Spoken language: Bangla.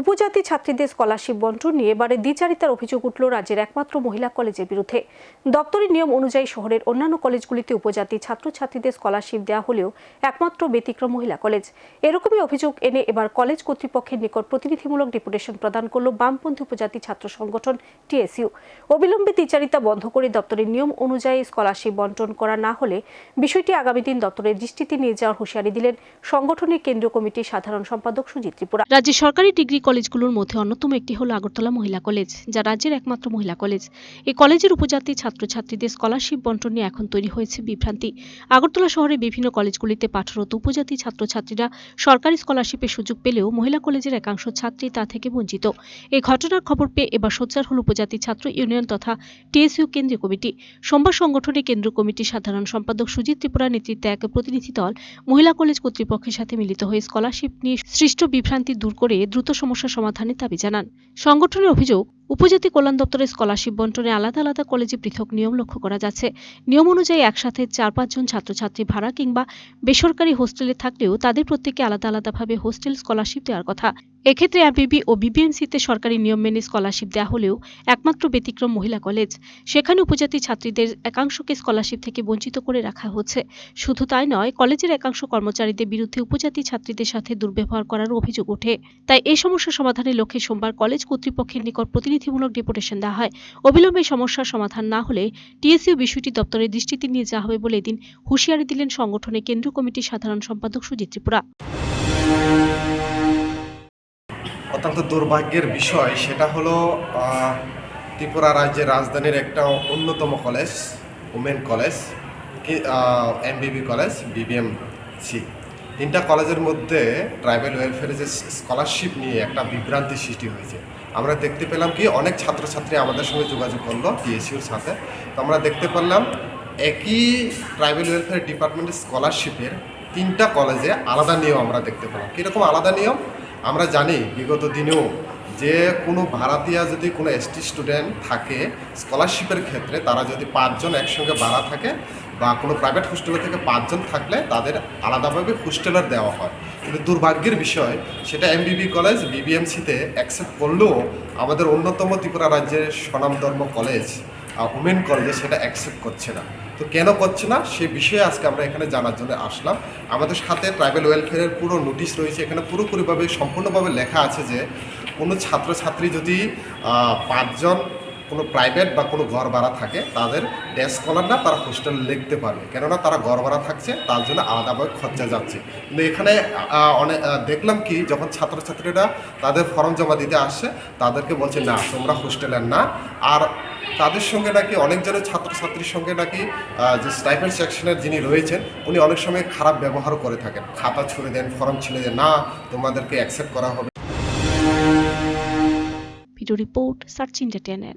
উপজাতি ছাত্রীদের স্কলারশিপ বন্টন নিয়ে এবারে দ্বিচারিতার অভিযোগ উঠল রাজ্যের একমাত্র মহিলা কলেজের বিরুদ্ধে। দপ্তরি নিয়ম অনুযায়ী শহরের অন্যান্য কলেজগুলিতে উপজাতি ছাত্রছাত্রীদের স্কলারশিপ দেওয়া হলেও একমাত্র ব্যতিক্রম মহিলা কলেজ। এরকমই অভিযোগ এনে এবার কলেজ কর্তৃপক্ষের নিকট প্রতিনিধিমূলক ডেপুটেশন প্রদান করল বামপন্থী উপজাতি ছাত্র সংগঠন টিএসইউ। অবিলম্বে দ্বিচারিতা বন্ধ করে দপ্তরের নিয়ম অনুযায়ী স্কলারশিপ বন্টন করা না হলে বিষয়টি আগামী দিন দপ্তরের দৃষ্টিতে নিয়ে যাওয়ার হুঁশিয়ারি দিলেন সংগঠনের কেন্দ্রীয় কমিটির সাধারণ সম্পাদক সুজিত ত্রিপুরা। রাজ্যের সরকারি ডিগ্রি কলেজগুলোর মধ্যে অন্যতম একটি হল আগরতলা মহিলা কলেজ, যা রাজ্যের একমাত্র মহিলা কলেজ। এই কলেজের উপজাতি ছাত্রছাত্রীদের স্কলারশিপ বন্টন নিয়ে এখন তৈরি হয়েছে বিভ্রান্তি। আগরতলা শহরে বিভিন্ন কলেজগুলিতে পাঠরত উপজাতি ছাত্রছাত্রীরা সরকারি স্কলারশিপের সুযোগ পেলেও মহিলা কলেজের একাংশ ছাত্রী তা থেকে বঞ্চিত। এই ঘটনার খবর পেয়ে এবার সোচ্চার হল উপজাতি ছাত্র ইউনিয়ন তথা টিএসইউ কেন্দ্রীয় কমিটি। সোমবার সংগঠনের কেন্দ্রীয় কমিটির সাধারণ সম্পাদক সুজিত ত্রিপুরা নেতৃত্বে এক প্রতিনিধি দল মহিলা কলেজ কর্তৃপক্ষের সাথে মিলিত হয়ে স্কলারশিপ নিয়ে সৃষ্ট বিভ্রান্তি দূর করে দ্রুত সমস্যা সমাধানের দাবি জানান। সংগঠনের অভিযোগ, উপজাতি কল্যাণ দপ্তরের স্কলারশিপ বন্টনে আলাদা আলাদা কলেজে পৃথক নিয়ম লক্ষ্য করা যাচ্ছে। নিয়ম অনুযায়ী একসাথে চার পাঁচজন ছাত্রছাত্রী ভাড়া কিংবা বেসরকারি হোস্টেলে থাকলেও তাদের প্রত্যেকে আলাদা আলাদাভাবে হোস্টেল স্কলারশিপ দেওয়ার কথা। এক্ষেত্রে এমবিবি ও বিবিএমসিতে সরকারি নিয়ম মেনে স্কলারশিপ দেওয়া হলেও একমাত্র ব্যতিক্রম মহিলা কলেজ। সেখানে উপজাতি ছাত্রীদের একাংশকে স্কলারশিপ থেকে বঞ্চিত করে রাখা হচ্ছে। শুধু তাই নয়, কলেজের একাংশ কর্মচারীদের বিরুদ্ধে উপজাতি ছাত্রীদের সাথে দুর্ব্যবহার করার অভিযোগ ওঠে। তাই এই সমস্যা সমাধানের লক্ষ্যে সোমবার কলেজ কর্তৃপক্ষের নিকট প্রতিনিধিমূলক ডেপুটেশন দেওয়া হয়। অবিলম্বে সমস্যার সমাধান না হলে টিএসইউ বিষয়টি দপ্তরের দৃষ্টিতে নিয়ে যাওয়া হবে বলে এদিন হুঁশিয়ারি দিলেন সংগঠনের কেন্দ্রীয় কমিটির সাধারণ সম্পাদক সুজিত ত্রিপুরা। অত্যন্ত দুর্ভাগ্যের বিষয়, সেটা হলো ত্রিপুরা রাজ্যের রাজধানীর একটা অন্যতম college, women college MBB college BBM C তিনটা কলেজের মধ্যে ট্রাইবেল ওয়েলফেয়ারে যে স্কলারশিপ নিয়ে একটা বিভ্রান্তি সৃষ্টি হয়েছে। আমরা দেখতে পেলাম কি, অনেক ছাত্রছাত্রী আমাদের সঙ্গে যোগাযোগ করল টিএসইউর সাথে। তো আমরা দেখতে পারলাম একই ট্রাইবেল ওয়েলফেয়ার ডিপার্টমেন্টের স্কলারশিপের তিনটা কলেজে আলাদা নিয়ম আমরা দেখতে পেলাম। কীরকম আলাদা নিয়ম? আমরা জানি বিগত দিনেও যে কোনো ভাড়াতিয়া যদি কোনো এসটি স্টুডেন্ট থাকে স্কলারশিপের ক্ষেত্রে তারা যদি পাঁচজন একসঙ্গে ভাড়া থাকে বা কোনো প্রাইভেট হোস্টেলে থেকে পাঁচজন থাকলে তাদের আলাদাভাবে হোস্টেলার দেওয়া হয়। কিন্তু দুর্ভাগ্যের বিষয়, সেটা এমবিবি কলেজ বিবিএমসিতে অ্যাকসেপ্ট করলেও আমাদের অন্যতম ত্রিপুরা রাজ্যের স্বনামধর্ম কলেজ উমেন কলেজে সেটা অ্যাকসেপ্ট করছে না। তো কেন করছে না? সে বিষয়ে আজকে আমরা এখানে জানার জন্য আসলাম। আমাদের সাথে ট্রাইবেল ওয়েলফেয়ারের পুরো নোটিশ রয়েছে। এখানে পুরোপুরিভাবে, সম্পূর্ণভাবে লেখা আছে যে কোনো ছাত্রছাত্রী যদি পাঁচজন কোনো প্রাইভেট বা কোনো ঘর ভাড়া থাকে, তাদের ডে স্কলার না তারা হোস্টেল লিখতে পারবে। কেননা তারা ঘর ভাড়া থাকছে, তার জন্য আলাদাভাবে খরচা যাচ্ছে। কিন্তু এখানে অনেক দেখলাম কি, যখন ছাত্রছাত্রীরা তাদের ফর্ম জমা দিতে আসছে তাদেরকে বলছে, না, তোমরা হোস্টেলের না। আর তাদের সঙ্গে নাকি অনেকজনের ছাত্রছাত্রীর সঙ্গে নাকি যে স্টাইপেন্ড সেকশনের যিনি রয়েছেন, উনি অনেক সময় খারাপ ব্যবহার করে থাকেন। খাতা ছুড়ে দেন ফর্ম ছেড়ে দেন, না, তোমাদেরকে অ্যাকসেপ্ট করা হবে। Video report search channel